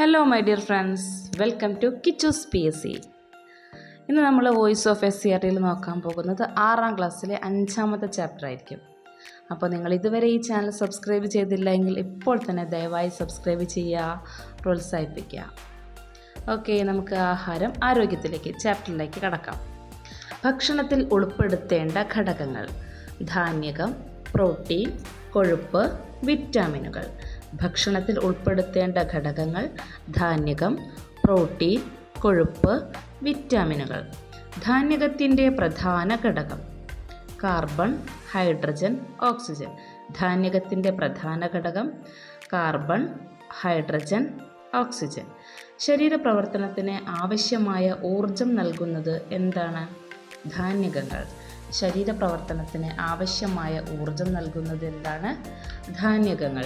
Hello my dear friends welcome to Kichus P S C ഇന്ന് നമ്മൾ voice of S C R ടിയിൽ നോക്കാൻ പോകുന്നത് ആറാം ക്ലാസ്സിലെ അഞ്ചാമത്തെ ചാപ്റ്റർ ആയിരിക്കും. അപ്പോൾ നിങ്ങൾ ഇതുവരെ ഈ ചാനൽ സബ്സ്ക്രൈബ് ചെയ്തില്ല എങ്കിൽ ഇപ്പോൾ തന്നെ ദയവായി സബ്സ്ക്രൈബ് ചെയ്യുക പ്രോത്സാഹിപ്പിക്കുക. ഓക്കെ നമുക്ക് ആഹാരം ആരോഗ്യത്തിലേക്ക് ചാപ്റ്ററിലേക്ക് കടക്കാം. ഭക്ഷണത്തിൽ ഉൾപ്പെടുത്തേണ്ട ഘടകങ്ങൾ. ധാന്യകം പ്രോട്ടീൻ കൊഴുപ്പ് വിറ്റാമിനുകൾ ഭക്ഷണത്തിൽ ഉൾപ്പെടുത്തേണ്ട ഘടകങ്ങൾ ധാന്യകം പ്രോട്ടീൻ കൊഴുപ്പ് വിറ്റാമിനുകൾ. ധാന്യകത്തിന്റെ പ്രധാന ഘടകം. Carbon hydrogen oxygen. ധാന്യകത്തിന്റെ പ്രധാന ഘടകം കാർബൺ ഹൈഡ്രജൻ ഓക്സിജൻ. ശരീരപ്രവർത്തനത്തിന് ആവശ്യമായ ഊർജം നൽകുന്നത് എന്താണ്? ധാന്യകങ്ങൾ. ശരീരപ്രവർത്തനത്തിന് ആവശ്യമായ ഊർജം നൽകുന്നത് എന്താണ്? ധാന്യകങ്ങൾ.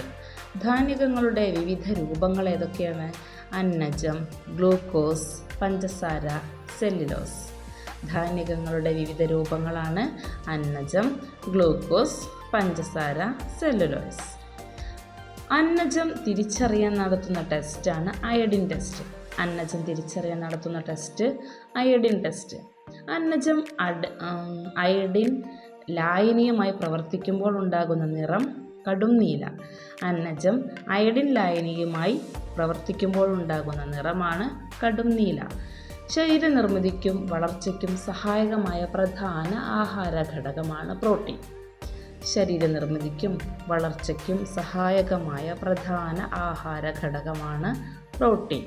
ധാന്യകങ്ങളുടെ വിവിധ രൂപങ്ങൾ ഏതൊക്കെയാണ്? അന്നജം ഗ്ലൂക്കോസ് പഞ്ചസാര സെല്ലുലോസ്. ധാന്യങ്ങളുടെ വിവിധ രൂപങ്ങളാണ് അന്നജം ഗ്ലൂക്കോസ് പഞ്ചസാര സെല്ലുലോസ്. അന്നജം തിരിച്ചറിയാൻ നടത്തുന്ന ടെസ്റ്റാണ് അയഡിൻ ടെസ്റ്റ്. അന്നജം തിരിച്ചറിയാൻ നടത്തുന്ന ടെസ്റ്റ് അയഡിൻ ടെസ്റ്റ്. അന്നജം അഡ് അയഡിൻ ലായനീയമായി പ്രവർത്തിക്കുമ്പോൾ ഉണ്ടാകുന്ന നിറം കടും നീല. അന്നജം അയഡിൻ ലായനിയുമായി പ്രവർത്തിക്കുമ്പോൾ ഉണ്ടാകുന്ന നിറമാണ് കടും നീല. ശരീരനിർമ്മിതിക്കും വളർച്ചയ്ക്കും സഹായകമായ പ്രധാന ആഹാര ഘടകമാണ് പ്രോട്ടീൻ. ശരീരനിർമ്മിതിക്കും വളർച്ചയ്ക്കും സഹായകമായ പ്രധാന ആഹാര ഘടകമാണ് പ്രോട്ടീൻ.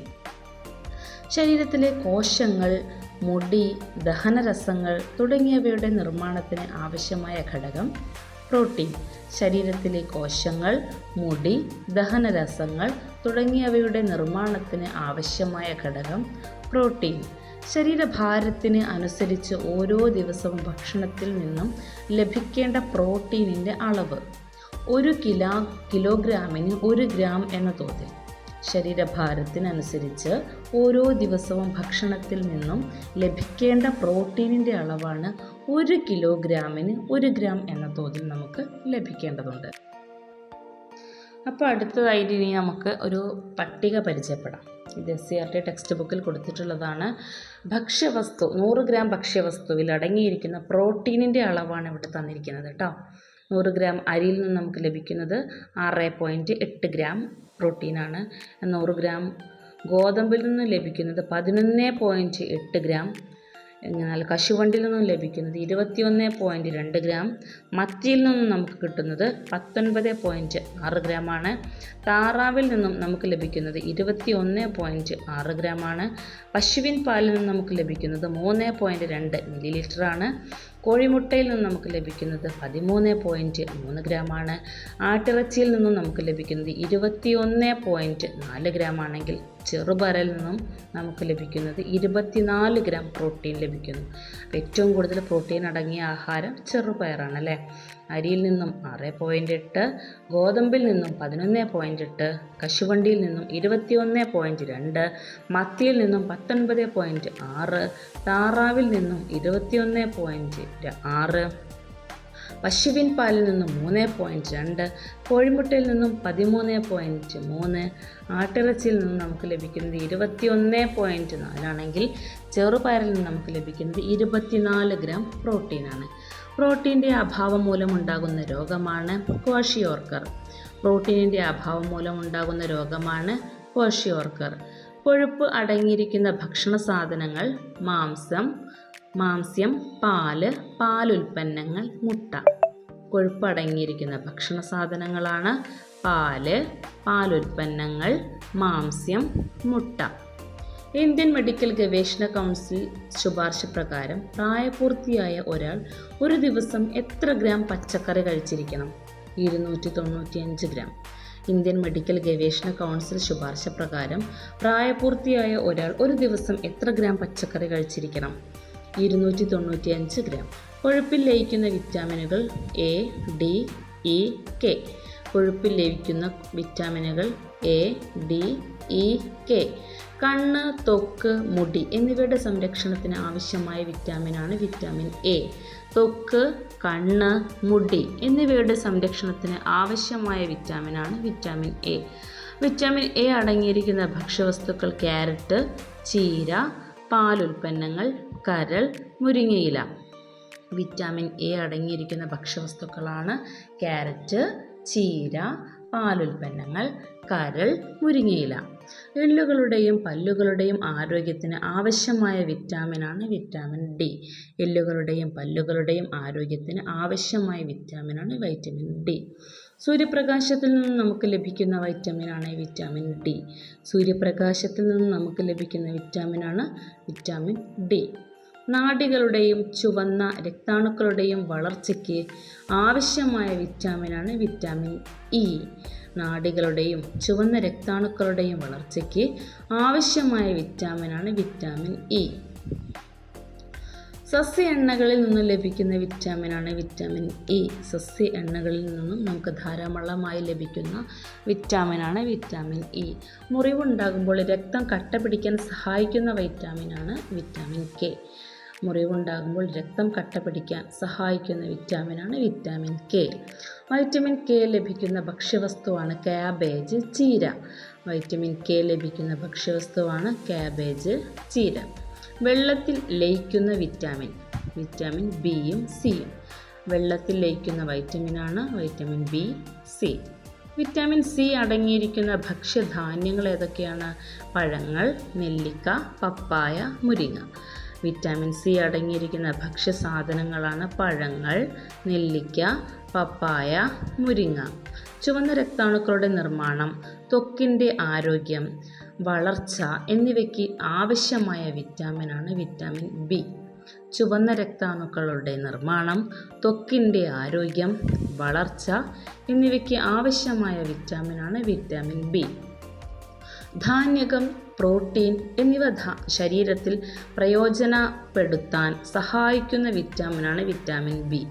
ശരീരത്തിലെ കോശങ്ങൾ മുടി ദഹനരസങ്ങൾ തുടങ്ങിയവയുടെ നിർമ്മാണത്തിന് ആവശ്യമായ ഘടകം പ്രോട്ടീൻ ശരീരത്തിലെ കോശങ്ങൾ മുടി ദഹനരസങ്ങൾ തുടങ്ങിയവയുടെ നിർമ്മാണത്തിന് ആവശ്യമായ ഘടകം പ്രോട്ടീൻ. ശരീരഭാരത്തിന് അനുസരിച്ച് ഓരോ ദിവസവും ഭക്ഷണത്തിൽ നിന്നും ലഭിക്കേണ്ട പ്രോട്ടീനിന്റെ അളവ്. ഒരു കിലോ കിലോഗ്രാമിന് ഒരു ഗ്രാം എന്ന തോതിൽ. ശരീരഭാരത്തിനനുസരിച്ച് ഓരോ ദിവസവും ഭക്ഷണത്തിൽ നിന്നും ലഭിക്കേണ്ട പ്രോട്ടീനിന്റെ അളവാണ് ഒരു കിലോഗ്രാമിന് ഒരു ഗ്രാം എന്ന തോതിൽ നമുക്ക് ലഭിക്കേണ്ടതുണ്ട്. അപ്പോൾ അടുത്തതായിട്ട് ഇനി നമുക്ക് ഒരു പട്ടിക പരിചയപ്പെടാം. ഇത് S C R T text ബുക്കിൽ കൊടുത്തിട്ടുള്ളതാണ്. ഭക്ഷ്യവസ്തു നൂറ് ഗ്രാം ഭക്ഷ്യവസ്തുവിൽ അടങ്ങിയിരിക്കുന്ന പ്രോട്ടീനിന്റെ അളവാണ് ഇവിടെ തന്നിരിക്കുന്നത് കേട്ടോ. നൂറ് ഗ്രാം അരിയിൽ നിന്ന് നമുക്ക് ലഭിക്കുന്നത് ആറ് പോയിന്റ് എട്ട് ഗ്രാം പ്രോട്ടീനാണ്. നൂറ് ഗ്രാം ഗോതമ്പിൽ നിന്ന് ലഭിക്കുന്നത് പതിനൊന്ന് പോയിന്റ് എട്ട് ഗ്രാം എന്നാൽ കശുവണ്ടിയിൽ നിന്നും ലഭിക്കുന്നത് ഇരുപത്തി ഒന്ന് പോയിന്റ് രണ്ട് ഗ്രാം മത്തിയിൽ നിന്നും നമുക്ക് കിട്ടുന്നത് പത്തൊൻപത് പോയിന്റ് ആറ് ഗ്രാമാണ് താറാവിൽ നിന്നും നമുക്ക് ലഭിക്കുന്നത് ഇരുപത്തി ഒന്ന് പോയിന്റ് ആറ് ഗ്രാമാണ് പശുവിൻ പാലിൽ നിന്നും നമുക്ക് ലഭിക്കുന്നത് മൂന്ന് പോയിന്റ് രണ്ട് മില്ലി ലിറ്ററാണ് കോഴിമുട്ടയിൽ നിന്നും നമുക്ക് ലഭിക്കുന്നത് പതിമൂന്ന് പോയിന്റ് മൂന്ന് ഗ്രാമാണ് ആട്ടിറച്ചിയിൽ നിന്നും നമുക്ക് ലഭിക്കുന്നത് ഇരുപത്തി ഒന്ന് പോയിന്റ് നാല് ഗ്രാം ചെറുപയറിൽ നിന്നും നമുക്ക് ലഭിക്കുന്നത് ഇരുപത്തിനാല് ഗ്രാം പ്രോട്ടീൻ ലഭിക്കുന്നു. ഏറ്റവും കൂടുതൽ പ്രോട്ടീൻ അടങ്ങിയ ആഹാരം ചെറുപയറാണ് അല്ലേ? അരിയിൽ നിന്നും ആറ് പോയിന്റ് എട്ട് ഗോതമ്പിൽ നിന്നും പതിനൊന്ന് പോയിന്റ് എട്ട് കശുവണ്ടിയിൽ നിന്നും ഇരുപത്തിയൊന്ന് പോയിന്റ് രണ്ട് മത്തിയിൽ നിന്നും പത്തൊൻപത് പോയിന്റ് ആറ് താറാവിൽ നിന്നും ഇരുപത്തിയൊന്ന് പോയിന്റ് ആറ് പശുവിൻ പാലിൽ നിന്നും മൂന്ന് പോയിന്റ് രണ്ട് കോഴിമുട്ടയിൽ നിന്നും പതിമൂന്ന് പോയിന്റ് മൂന്ന് ആട്ടിറച്ചിയിൽ നിന്നും നമുക്ക് ലഭിക്കുന്നത് ഇരുപത്തിയൊന്ന് പോയിന്റ് നാലാണെങ്കിൽ ചെറുപയറിൽ നിന്ന് നമുക്ക് ലഭിക്കുന്നത് ഇരുപത്തിനാല് ഗ്രാം പ്രോട്ടീനാണ് പ്രോട്ടീന്റെ അഭാവം മൂലമുണ്ടാകുന്ന രോഗമാണ് കോഷിയോർക്കർ പ്രോട്ടീനിന്റെ അഭാവം മൂലമുണ്ടാകുന്ന രോഗമാണ് കോഷിയോർക്കർ കൊഴുപ്പ് അടങ്ങിയിരിക്കുന്ന ഭക്ഷണ സാധനങ്ങൾ മാംസം മാംസ്യം പാൽ പാലുൽപ്പന്നങ്ങൾ മുട്ട. കൊഴുപ്പടങ്ങിയിരിക്കുന്ന ഭക്ഷണ സാധനങ്ങളാണ് പാൽ പാലുൽപ്പന്നങ്ങൾ മാംസ്യം മുട്ട. ഇന്ത്യൻ മെഡിക്കൽ ഗവേഷണ കൗൺസിൽ ശുപാർശ പ്രകാരം പ്രായപൂർത്തിയായ ഒരാൾ ഒരു ദിവസം എത്ര ഗ്രാം പച്ചക്കറി കഴിച്ചിരിക്കണം? ഇരുന്നൂറ്റി തൊണ്ണൂറ്റിയഞ്ച് ഗ്രാം. ഇന്ത്യൻ മെഡിക്കൽ ഗവേഷണ കൗൺസിൽ ശുപാർശ പ്രകാരം പ്രായപൂർത്തിയായ ഒരാൾ ഒരു ദിവസം എത്ര ഗ്രാം പച്ചക്കറി കഴിച്ചിരിക്കണം? ഇരുന്നൂറ്റി തൊണ്ണൂറ്റിയഞ്ച് ഗ്രാം. കൊഴുപ്പിൽ ലയിക്കുന്ന വിറ്റാമിനുകൾ എ ഡി ഇ കെ. കൊഴുപ്പിൽ ലയിക്കുന്ന വിറ്റാമിനുകൾ എ ഡി ഇ കെ. കണ്ണ് തൊക്ക് മുടി എന്നിവയുടെ സംരക്ഷണത്തിന് ആവശ്യമായ വിറ്റാമിനാണ് വിറ്റാമിൻ എ. തൊക്ക് കണ്ണ് മുടി എന്നിവയുടെ സംരക്ഷണത്തിന് ആവശ്യമായ വിറ്റാമിനാണ് വിറ്റാമിൻ എ. വിറ്റാമിൻ എ അടങ്ങിയിരിക്കുന്ന ഭക്ഷ്യവസ്തുക്കൾ ക്യാരറ്റ് ചീര പാലുൽപ്പന്നങ്ങൾ കരൾ മുരിങ്ങയില. വിറ്റാമിൻ എ അടങ്ങിയിരിക്കുന്ന ഭക്ഷ്യവസ്തുക്കളാണ് ക്യാരറ്റ് ചീര പാലുൽപ്പന്നങ്ങൾ കരൾ മുരിങ്ങയില. എല്ലുകളുടെയും പല്ലുകളുടെയും ആരോഗ്യത്തിന് ആവശ്യമായ വിറ്റാമിനാണ് വിറ്റാമിൻ ഡി. എല്ലുകളുടെയും പല്ലുകളുടെയും ആരോഗ്യത്തിന് ആവശ്യമായ വിറ്റാമിനാണ് വൈറ്റമിൻ ഡി. സൂര്യപ്രകാശത്തിൽ നിന്ന് നമുക്ക് ലഭിക്കുന്ന വൈറ്റമിനാണ് വിറ്റാമിൻ ഡി. സൂര്യപ്രകാശത്തിൽ നിന്ന് നമുക്ക് ലഭിക്കുന്ന വിറ്റാമിനാണ് വിറ്റാമിൻ ഡി. നാഡികളുടെയും ചുവന്ന രക്താണുക്കളുടെയും വളർച്ചയ്ക്ക് ആവശ്യമായ വിറ്റാമിനാണ് വിറ്റാമിൻ ഇ. നാടികളുടെയും ചുവന്ന രക്താണുക്കളുടെയും വളർച്ചയ്ക്ക് ആവശ്യമായ വിറ്റാമിനാണ് വിറ്റാമിൻ ഇ. സസ്യ എണ്ണകളിൽ നിന്നും ലഭിക്കുന്ന വിറ്റാമിനാണ് വിറ്റാമിൻ ഇ. സസ്യ എണ്ണകളിൽ നിന്നും നമുക്ക് ധാരാളമായി ലഭിക്കുന്ന വിറ്റാമിനാണ് വിറ്റാമിൻ ഇ. മുറിവുണ്ടാകുമ്പോൾ രക്തം കട്ട പിടിക്കാൻ സഹായിക്കുന്ന വൈറ്റാമിനാണ് വിറ്റാമിൻ കെ. മുറിവുണ്ടാകുമ്പോൾ രക്തം കട്ട പിടിക്കാൻ സഹായിക്കുന്ന വിറ്റാമിനാണ് വിറ്റാമിൻ കെ. വൈറ്റമിൻ കെ ലഭിക്കുന്ന ഭക്ഷ്യവസ്തുവാണ് ക്യാബേജ് ചീര. വൈറ്റമിൻ കെ ലഭിക്കുന്ന ഭക്ഷ്യവസ്തുവാണ് ക്യാബേജ് ചീര. വെള്ളത്തിൽ ലയിക്കുന്ന വിറ്റാമിൻ വിറ്റാമിൻ ബിയും സിയും വെള്ളത്തിൽ ലയിക്കുന്ന വൈറ്റമിനാണ് vitamin B C. Vitamin C അടങ്ങിയിരിക്കുന്ന ഭക്ഷ്യധാന്യങ്ങൾ ഏതൊക്കെയാണ്? പഴങ്ങൾ നെല്ലിക്ക പപ്പായ മുരിങ്ങ. വിറ്റാമിൻ സി അടങ്ങിയിരിക്കുന്ന ഭക്ഷ്യസാധനങ്ങളാണ് പഴങ്ങൾ നെല്ലിക്ക പപ്പായ മുരിങ്ങ. ചുവന്ന രക്താണുക്കളുടെ നിർമ്മാണം ത്വക്കിന്റെ ആരോഗ്യം വളർച്ച എന്നിവയ്ക്ക് ആവശ്യമായ വിറ്റാമിനാണ് വിറ്റാമിൻ ബി. ചുവന്ന രക്താണുക്കളുടെ നിർമ്മാണം ത്വക്കിന്റെ ആരോഗ്യം വളർച്ച എന്നിവയ്ക്ക് ആവശ്യമായ വിറ്റാമിനാണ് വിറ്റാമിൻ ബി. ധാന്യകം പ്രോട്ടീൻ എന്നിവ ശരീരത്തിൽ പ്രയോജനപ്പെടുത്താൻ സഹായിക്കുന്ന വിറ്റാമിനാണ് വിറ്റാമിൻ ബി.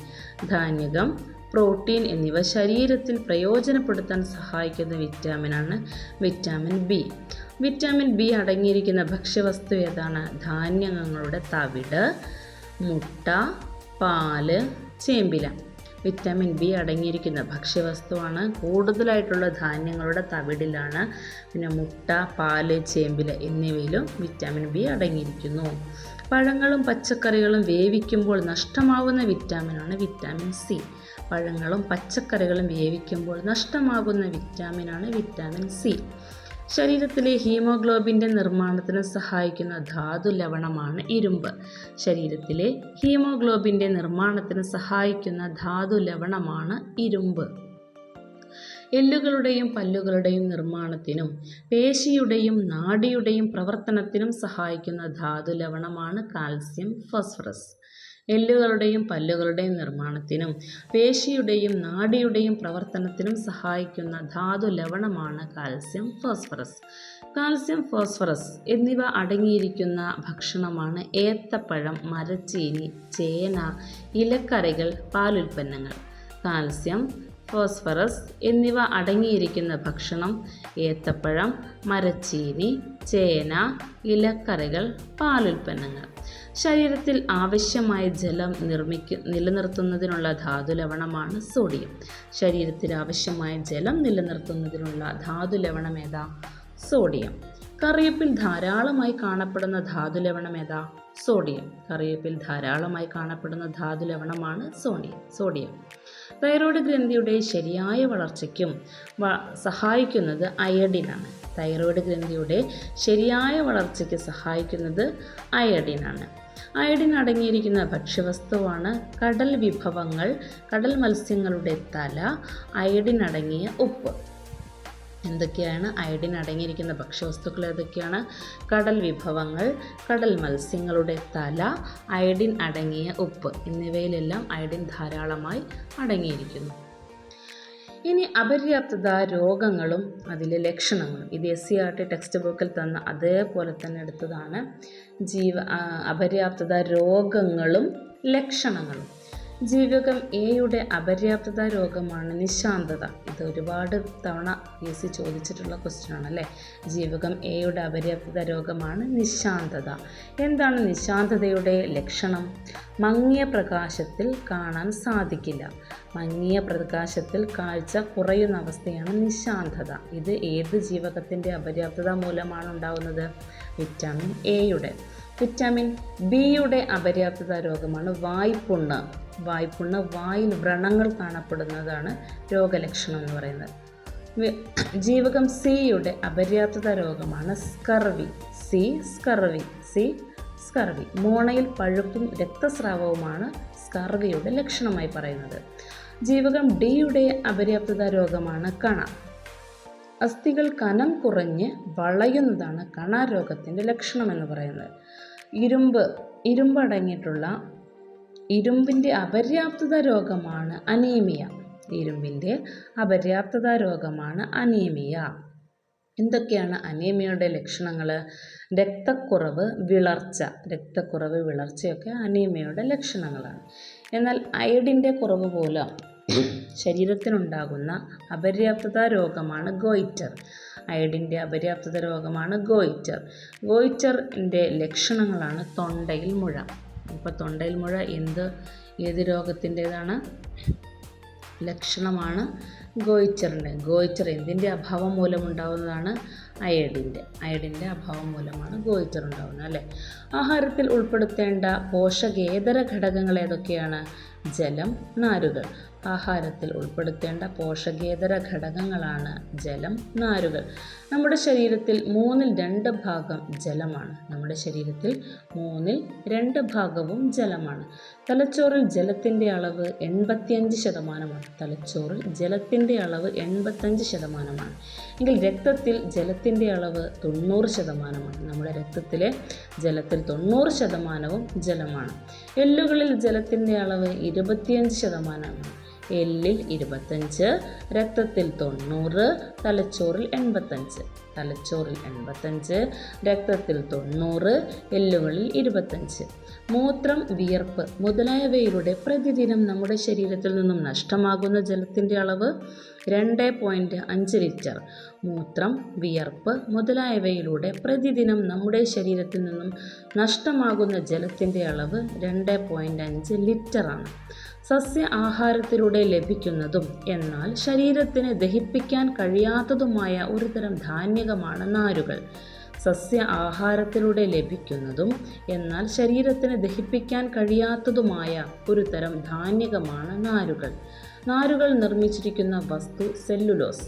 ധാന്യകം പ്രോട്ടീൻ എന്നിവ ശരീരത്തിൽ പ്രയോജനപ്പെടുത്താൻ സഹായിക്കുന്ന വിറ്റാമിനാണ് വിറ്റാമിൻ ബി. വിറ്റാമിൻ ബി അടങ്ങിയിരിക്കുന്ന ഭക്ഷ്യവസ്തു ഏതാണ്? ധാന്യങ്ങളുടെ തവിട് മുട്ട പാൽ ചേമ്പില. വിറ്റാമിൻ ബി അടങ്ങിയിരിക്കുന്ന ഭക്ഷ്യവസ്തുവാണ്. കൂടുതലായിട്ടുള്ള ധാന്യങ്ങളുടെ തവിടിലാണ്. പിന്നെ മുട്ട പാൽ ചേമ്പില എന്നിവയിലും വിറ്റാമിൻ ബി അടങ്ങിയിരിക്കുന്നു. പഴങ്ങളും പച്ചക്കറികളും വേവിക്കുമ്പോൾ നഷ്ടമാകുന്ന വിറ്റാമിനാണ് വിറ്റാമിൻ സി. പഴങ്ങളും പച്ചക്കറികളും വേവിക്കുമ്പോൾ നഷ്ടമാകുന്ന വിറ്റാമിനാണ് വിറ്റാമിൻ സി. ശരീരത്തിലെ ഹീമോഗ്ലോബിന്റെ നിർമ്മാണത്തിന് സഹായിക്കുന്ന ധാതു ലവണമാണ് ഇരുമ്പ്. ശരീരത്തിലെ ഹീമോഗ്ലോബിന്റെ നിർമ്മാണത്തിന് സഹായിക്കുന്ന ധാതു ലവണമാണ് ഇരുമ്പ്. എല്ലുകളുടെയും പല്ലുകളുടെയും നിർമ്മാണത്തിനും പേശിയുടെയും നാഡിയുടെയും പ്രവർത്തനത്തിനും സഹായിക്കുന്ന ധാതു ലവണമാണ് കാൽസ്യം ഫോസ്ഫറസ്. എല്ലുകളുടെയും പല്ലുകളുടെയും നിർമ്മാണത്തിനും പേശിയുടെയും നാഡിയുടെയും പ്രവർത്തനത്തിനും സഹായിക്കുന്ന ധാതു ലവണമാണ് കാൽസ്യം ഫോസ്ഫറസ്. കാൽസ്യം ഫോസ്ഫറസ് എന്നിവ അടങ്ങിയിരിക്കുന്ന ഭക്ഷണമാണ് ഏത്തപ്പഴം മരച്ചീനി ചേന ഇലക്കറികൾ പാലുൽപ്പന്നങ്ങൾ. കാൽസ്യം ഫോസ്ഫറസ് എന്നിവ അടങ്ങിയിരിക്കുന്ന ഭക്ഷണം ഏത്തപ്പഴം മരച്ചീനി ചേന ഇലക്കറികൾ പാലുൽപ്പന്നങ്ങൾ. ശരീരത്തിൽ ആവശ്യമായ ജലം നിർമ്മിക്ക നിലനിർത്തുന്നതിനുള്ള ധാതുലവണമാണ് സോഡിയം. ശരീരത്തിൽ ആവശ്യമായ ജലം നിലനിർത്തുന്നതിനുള്ള ധാതുലവണം ഏതാ? സോഡിയം. കറിവേപ്പിൽ ധാരാളമായി കാണപ്പെടുന്ന ധാതു ലവണം ഏതാ? സോഡിയം. കറിവേപ്പിൽ ധാരാളമായി കാണപ്പെടുന്ന ധാതു ലവണമാണ് സോഡിയം. സോഡിയം. തൈറോയ്ഡ് ഗ്രന്ഥിയുടെ ശരിയായ വളർച്ചയ്ക്കും സഹായിക്കുന്നത് അയഡിനാണ് തൈറോയ്ഡ് ഗ്രന്ഥിയുടെ ശരിയായ വളർച്ചയ്ക്ക് സഹായിക്കുന്നത് അയഡിനാണ് അയഡിൻ അടങ്ങിയിരിക്കുന്ന ഭക്ഷ്യവസ്തുവാണ് കടൽ വിഭവങ്ങൾ കടൽ മത്സ്യങ്ങളുടെ തല അയഡിൻ അടങ്ങിയ ഉപ്പ്. എന്തൊക്കെയാണ് അയഡിൻ അടങ്ങിയിരിക്കുന്ന ഭക്ഷ്യവസ്തുക്കൾ ഏതൊക്കെയാണ്? കടൽ വിഭവങ്ങൾ കടൽ മത്സ്യങ്ങളുടെ തല അയഡിൻ അടങ്ങിയ ഉപ്പ് എന്നിവയിലെല്ലാം അയഡിൻ ധാരാളമായി അടങ്ങിയിരിക്കുന്നു. ഇനി അപര്യാപ്തത രോഗങ്ങളും അതിലെ ലക്ഷണങ്ങളും. ഇത് S C R T text ബുക്കിൽ തന്ന അതേപോലെ തന്നെ എടുത്തതാണ്. ജീവ അപര്യാപ്തത രോഗങ്ങളും ലക്ഷണങ്ങളും. ജീവകം എയുടെ അപര്യാപ്തത രോഗമാണ് നിശാന്തത. ഇത് ഒരുപാട് തവണ പി എസ് സി ചോദിച്ചിട്ടുള്ള ക്വസ്റ്റ്യൻ ആണല്ലേ ജീവകം എയുടെ അപര്യാപ്തത രോഗമാണ് നിശാന്തത. എന്താണ് നിശാന്തതയുടെ ലക്ഷണം? മങ്ങിയ പ്രകാശത്തിൽ കാണാൻ സാധിക്കില്ല. മങ്ങിയ പ്രകാശത്തിൽ കാഴ്ച കുറയുന്ന അവസ്ഥയാണ് നിശാന്തത. ഇത് ഏത് ജീവകത്തിന്റെ അപര്യാപ്തത മൂലമാണ് ഉണ്ടാകുന്നത് വിറ്റാമിൻ എയുടെ വിറ്റാമിൻ ബിയുടെ അപര്യാപ്തത രോഗമാണ് വായ്പുണ്ണ്. വായ്പുണ്ണ് വായിൽ വ്രണങ്ങൾ കാണപ്പെടുന്നതാണ് രോഗലക്ഷണം എന്ന് പറയുന്നത്. ജീവകം സിയുടെ അപര്യാപ്തത രോഗമാണ് scurvy. C scurvy. C scurvy. മോണയിൽ പഴുപ്പും രക്തസ്രാവവുമാണ് സ്കർവിയുടെ ലക്ഷണമായി പറയുന്നത്. ജീവകം ഡിയുടെ അപര്യാപ്തത രോഗമാണ് കണ. അസ്ഥികൾ കനം കുറഞ്ഞ് വളയുന്നതാണ് കണാരോഗത്തിന്റെ ലക്ഷണം എന്ന് പറയുന്നത്. ഇരുമ്പ് ഇരുമ്പ് അടങ്ങിയിട്ടുള്ള ഇരുമ്പിന്റെ അപര്യാപ്തത രോഗമാണ് അനീമിയ. ഇരുമ്പിന്റെ അപര്യാപ്തത രോഗമാണ് അനീമിയ. എന്തൊക്കെയാണ് അനീമിയയുടെ ലക്ഷണങ്ങൾ? രക്തക്കുറവ് വിളർച്ച. രക്തക്കുറവ് വിളർച്ചയൊക്കെ അനീമിയയുടെ ലക്ഷണങ്ങളാണ്. എന്നാൽ അയഡിന്റെ കുറവ് മൂലം ശരീരത്തിനുണ്ടാകുന്ന അപര്യാപ്തത രോഗമാണ് ഗോയിറ്റർ. അയഡിന്റെ അപര്യാപ്തത രോഗമാണ് ഗോയിറ്റർ. ഗോയിറ്ററിന്റെ ലക്ഷണങ്ങളാണ് തൊണ്ടയിൽ മുഴ. ഇപ്പോൾ തൊണ്ടയിൽ മുഴ എന്ത് ഏത് രോഗത്തിന്റേതാണ് ലക്ഷണമാണ് ഗോയിച്ചറിന്റെ. ഗോയിച്ചർ എന്തിന്റെ അഭാവം മൂലമുണ്ടാകുന്നതാണ് അയഡിന്റെ. അയഡിന്റെ അഭാവം മൂലമാണ് ഗോയിച്ചർ ഉണ്ടാകുന്നത് അല്ലേ? ആഹാരത്തിൽ ഉൾപ്പെടുത്തേണ്ട പോഷകേതര ഘടകങ്ങൾ ഏതൊക്കെയാണ്? ജലം നാരുകൾ. ആഹാരത്തിൽ ഉൾപ്പെടുത്തേണ്ട പോഷകേതര ഘടകങ്ങളാണ് ജലം നാരുകൾ. നമ്മുടെ ശരീരത്തിൽ മൂന്നിൽ രണ്ട് ഭാഗം ജലമാണ്. നമ്മുടെ ശരീരത്തിൽ മൂന്നിൽ രണ്ട് ഭാഗവും ജലമാണ്. തലച്ചോറിൽ ജലത്തിന്റെ അളവ് എൺപത്തിയഞ്ച് ശതമാനമാണ്. തലച്ചോറിൽ ജലത്തിന്റെ അളവ് എൺപത്തഞ്ച് ശതമാനമാണ്. എങ്കിൽ രക്തത്തിൽ ജലത്തിന്റെ അളവ് തൊണ്ണൂറ് ശതമാനമാണ്. നമ്മുടെ രക്തത്തിലെ ജലത്തിൽ തൊണ്ണൂറ് ശതമാനവും ജലമാണ്. എല്ലുകളിൽ ജലത്തിന്റെ അളവ് ഇരുപത്തിയഞ്ച് ശതമാനമാണ്. എല്ലിൽ ഇരുപത്തഞ്ച് രക്തത്തിൽ തൊണ്ണൂറ് തലച്ചോറിൽ എൺപത്തഞ്ച്. തലച്ചോറിൽ എൺപത്തഞ്ച് രക്തത്തിൽ തൊണ്ണൂറ് എല്ലുകളിൽ ഇരുപത്തഞ്ച്. മൂത്രം വിയർപ്പ് മുതലായവയിലൂടെ പ്രതിദിനം നമ്മുടെ ശരീരത്തിൽ നിന്നും നഷ്ടമാകുന്ന ജലത്തിന്റെ അളവ് രണ്ട് പോയിന്റ് അഞ്ച് ലിറ്റർ. മൂത്രം വിയർപ്പ് മുതലായവയിലൂടെ പ്രതിദിനം നമ്മുടെ ശരീരത്തിൽ നിന്നും നഷ്ടമാകുന്ന ജലത്തിന്റെ അളവ് രണ്ട് പോയിന്റ് അഞ്ച് ലിറ്ററാണ്. സസ്യ ആഹാരത്തിലൂടെ ലഭിക്കുന്നതും എന്നാൽ ശരീരത്തിന് ദഹിപ്പിക്കാൻ കഴിയാത്തതുമായ ഒരുതരം ധാന്യകമാണ് നാരുകൾ. സസ്യ ആഹാരത്തിലൂടെ ലഭിക്കുന്നതും എന്നാൽ ശരീരത്തിന് ദഹിപ്പിക്കാൻ കഴിയാത്തതുമായ ഒരു തരം ധാന്യകമാണ് നാരുകൾ. നാരുകൾ നിർമ്മിച്ചിരിക്കുന്ന വസ്തു സെല്ലുലോസ്.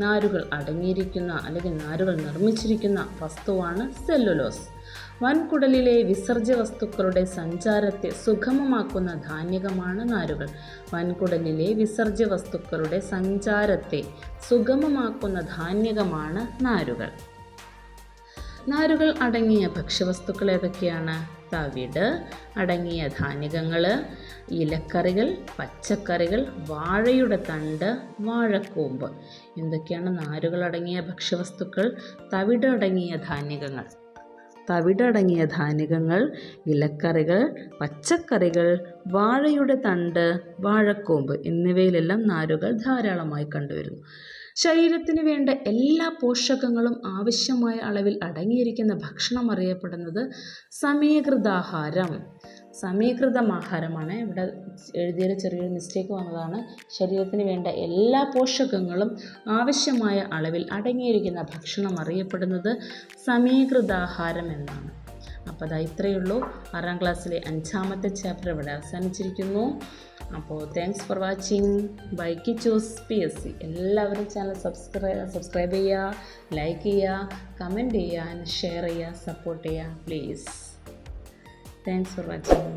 നാരുകൾ അടങ്ങിയിരിക്കുന്ന അല്ലെങ്കിൽ നാരുകൾ നിർമ്മിച്ചിരിക്കുന്ന വസ്തുവാണ് സെല്ലുലോസ്. വൻകുടലിലെ വിസർജ്യ വസ്തുക്കളുടെ സഞ്ചാരത്തെ സുഗമമാക്കുന്ന ധാന്യകമാണ് നാരുകൾ. വൻകുടലിലെ വിസർജ്യ വസ്തുക്കളുടെ സഞ്ചാരത്തെ സുഗമമാക്കുന്ന ധാന്യകമാണ് നാരുകൾ. നാരുകൾ അടങ്ങിയ ഭക്ഷ്യവസ്തുക്കൾ ഏതൊക്കെയാണ്? തവിട് അടങ്ങിയ ധാന്യകങ്ങൾ ഇലക്കറികൾ പച്ചക്കറികൾ വാഴയുടെ തണ്ട് വാഴക്കൂമ്പ്. എന്തൊക്കെയാണ് നാരുകൾ അടങ്ങിയ ഭക്ഷ്യവസ്തുക്കൾ? തവിട് അടങ്ങിയ ധാന്യകങ്ങൾ. തവിടടങ്ങിയ ധാന്യങ്ങൾ ഇലക്കറികൾ പച്ചക്കറികൾ വാഴയുടെ തണ്ട് വാഴക്കൂമ്പ് എന്നിവയിലെല്ലാം നാരുകൾ ധാരാളമായി കണ്ടുവരുന്നു. ശരീരത്തിന് വേണ്ട എല്ലാ പോഷകങ്ങളും ആവശ്യമായ അളവിൽ അടങ്ങിയിരിക്കുന്ന ഭക്ഷണം അറിയപ്പെടുന്നത് സമീകൃതാഹാരം. സമീകൃതമാഹാരമാണ്. ഇവിടെ എഴുതിയ ചെറിയൊരു മിസ്റ്റേക്ക് വന്നതാണ്. ശരീരത്തിന് വേണ്ട എല്ലാ പോഷകങ്ങളും ആവശ്യമായ അളവിൽ അടങ്ങിയിരിക്കുന്ന ഭക്ഷണം അറിയപ്പെടുന്നത് സമീകൃതാഹാരം എന്നാണ്. അപ്പോൾ അതാ ഇത്രയേ ഉള്ളൂ. ആറാം ക്ലാസ്സിലെ അഞ്ചാമത്തെ ചാപ്റ്റർ ഇവിടെ അവസാനിച്ചിരിക്കുന്നു. അപ്പോൾ താങ്ക്സ് ഫോർ വാച്ചിങ് ബൈക്ക് ചൂസ് പി എസ് സി എല്ലാവരും ചാനൽ സബ്സ്ക്രൈബ് സബ്സ്ക്രൈബ് ചെയ്യുക ലൈക്ക് ചെയ്യുക കമന്റ് ചെയ്യുക ഷെയർ ചെയ്യുക സപ്പോർട്ട് ചെയ്യുക പ്ലീസ് താങ്ക്സ് ഫോർ വാച്ചിങ്